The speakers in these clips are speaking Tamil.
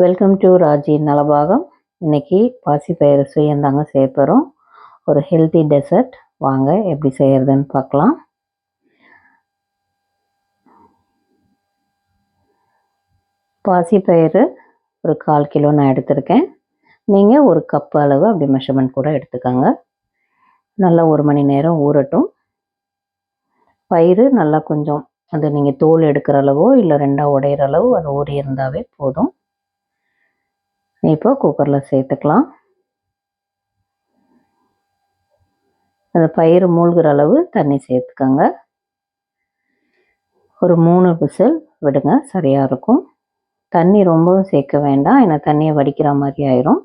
வெல்கம் டு ராஜி நலபாகம் இன்னைக்கு பாசிப்பயிறு சுயந்தாங்க செய்ய போகிறோம் ஒரு ஹெல்த்தி டெசர்ட் வாங்க எப்படி செய்கிறதுன்னு பார்க்கலாம். பாசிப்பயிறு ஒரு கால் கிலோ நான் எடுத்திருக்கேன். நீங்கள் ஒரு கப் அளவு அப்படி மெஷர்மெண்ட் கூட எடுத்துக்கோங்க. நல்லா ஒரு மணி நேரம் ஊறட்டும். பயிறு நல்லா கொஞ்சம் அது நீங்கள் தோல் எடுக்கிற அளவோ இல்லை ரெண்டாக உடையிற அளவு அது ஊறி இருந்தாவே போதும். இப்போ குக்கரில் சேர்த்துக்கலாம். அந்த பயிர் மூழ்கிற அளவு தண்ணி சேர்த்துக்கோங்க. ஒரு மூணு விசில் விடுங்க சரியாக இருக்கும். தண்ணி ரொம்பவும் சேர்க்க வேண்டாம் ஏன்னா தண்ணியை வடிக்கிற மாதிரி ஆயிரும்.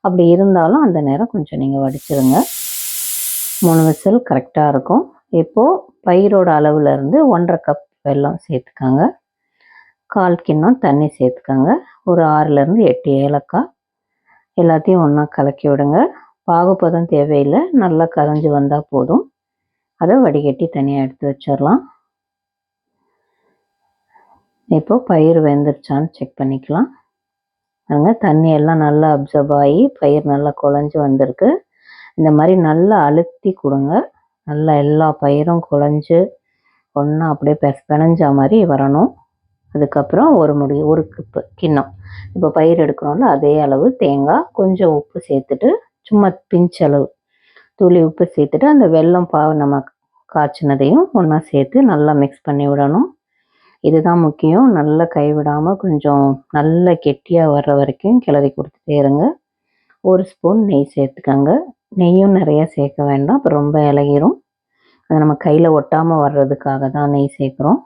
அப்படி இருந்தாலும் அந்த நேரம் கொஞ்சம் நீங்கள் வடிச்சிருங்க. மூணு விசில் கரெக்டாக இருக்கும். இப்போது பயிரோட அளவுலேருந்து ஒன்றரை கப் வெல்லம் சேர்த்துக்கோங்க. கால் கிண்ணம் தண்ணி சேர்த்துக்கோங்க. ஒரு ஆறுலேருந்து எட்டு ஏலக்காய் எல்லாத்தையும் ஒன்றா கலக்கி விடுங்க. பாகுபதம் தேவையில்லை. நல்லா கரைஞ்சி வந்தால் போதும். அதை வடிகட்டி தனியாக எடுத்து வச்சிடலாம். இப்போ பயிர் வெந்துருச்சான்னு செக் பண்ணிக்கலாம். பாருங்க தண்ணி எல்லாம் நல்லா அப்சர்வ் ஆகி பயிர் நல்லா குழஞ்சி வந்திருக்கு. இந்த மாதிரி நல்லா அழுத்தி கொடுங்க. நல்லா எல்லா பயிரும் குழஞ்சு ஒன்றா அப்படியே பெ பிணைஞ்ச மாதிரி வரணும். அதுக்கப்புறம் ஒரு முடி ஒரு கப்பு கிண்ணம். இப்போ பயிர் எடுக்கிறோம்ல அதே அளவு தேங்காய் கொஞ்சம் உப்பு சேர்த்துட்டு சும்மா பிஞ்ச் அளவு. துளி உப்பு சேர்த்துட்டு அந்த வெல்லம் பாவு நம்ம காய்ச்சினதையும் ஒன்றா சேர்த்து நல்லா மிக்ஸ் பண்ணி விடணும். இதுதான் முக்கியம். நல்லா கைவிடாமல் கொஞ்சம் நல்லா கெட்டியாக வர்ற வரைக்கும் கிளறி கொடுத்துட்டே இருங்க. ஒரு ஸ்பூன் நெய் சேர்த்துக்கோங்க. நெய்யும் நிறையா சேர்க்க வேண்டாம். இப்போ ரொம்ப இலகிரும். அது நம்ம கையில் ஒட்டாமல் வர்றதுக்காக தான் நெய் சேர்க்குறோம்.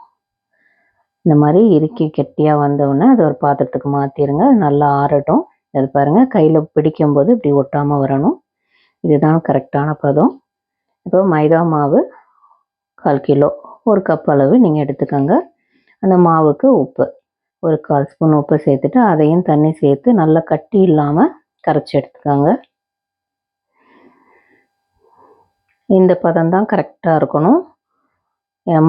இந்த மாதிரி இறுக்கி கெட்டியாக வந்தவுடனே அதை ஒரு பாத்திரத்துக்கு மாற்றிடுங்க நல்லா ஆறட்டும். அது பாருங்கள் கையில் பிடிக்கும்போது இப்படி ஒட்டாமல் வரணும். இதுதான் கரெக்டான பதம். இப்போ மைதா மாவு கால் கிலோ ஒரு கப் அளவு நீங்கள் எடுத்துக்கோங்க. அந்த மாவுக்கு உப்பு ஒரு கால் ஸ்பூன் உப்பு சேர்த்துட்டு அதையும் தண்ணி சேர்த்து நல்லா கட்டி இல்லாமல் கரைச்சி எடுத்துக்கோங்க. இந்த பதம் தான் கரெக்டாக இருக்கணும்.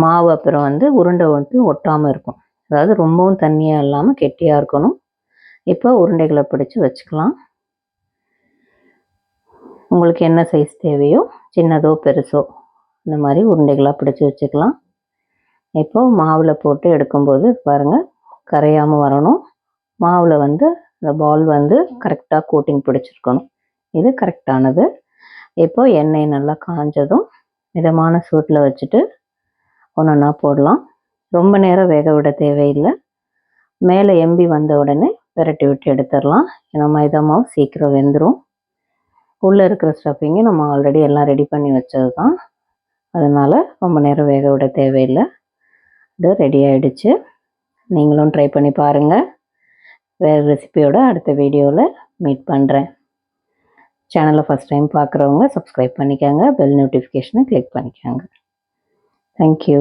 மாவு அப்புறம் வந்து உருண்டை வந்து ஒட்டாமல் இருக்கும். அதாவது ரொம்பவும் தண்ணியாக இல்லாமல் கெட்டியாக இருக்கணும். இப்போ உருண்டைகளை பிடிச்சி வச்சுக்கலாம். உங்களுக்கு என்ன சைஸ் தேவையோ சின்னதோ பெருசோ இந்த மாதிரி உருண்டைகளாக பிடிச்சி வச்சுக்கலாம். இப்போ மாவில் போட்டு எடுக்கும்போது பாருங்கள் கரையாமல் வரணும். மாவில் வந்து இந்த பால் வந்து கரெக்டாக கோட்டிங் பிடிச்சிருக்கணும். இது கரெக்டானது இப்போ எண்ணெய் நல்லா காஞ்சதும் மிதமான சூட்டில் வச்சுட்டு ஒன்று ஒன்றா போடலாம். ரொம்ப நேரம் வேக விட தேவையில்லை. மேலே எம்பி வந்த உடனே விரட்டி விட்டு எடுத்துடலாம். ஏன்னா மைதா மாவு சீக்கிரம் வெந்துடும் உள்ளே இருக்கிற ஸ்டஃபிங்கு நம்ம ஆல்ரெடி எல்லாம் ரெடி பண்ணி வச்சது தான் அதனால் ரொம்ப நேரம் வேக விட தேவையில்லை. இது ரெடி ஆகிடுச்சு நீங்களும் ட்ரை பண்ணி பாருங்கள் வேறு ரெசிபியோட அடுத்த வீடியோவில் மீட் பண்ணுறேன் சேனலை ஃபஸ்ட் டைம் பார்க்குறவங்க சப்ஸ்கிரைப் பண்ணிக்கோங்க. பெல் நோட்டிஃபிகேஷனை கிளிக் பண்ணிக்கோங்க. Thank you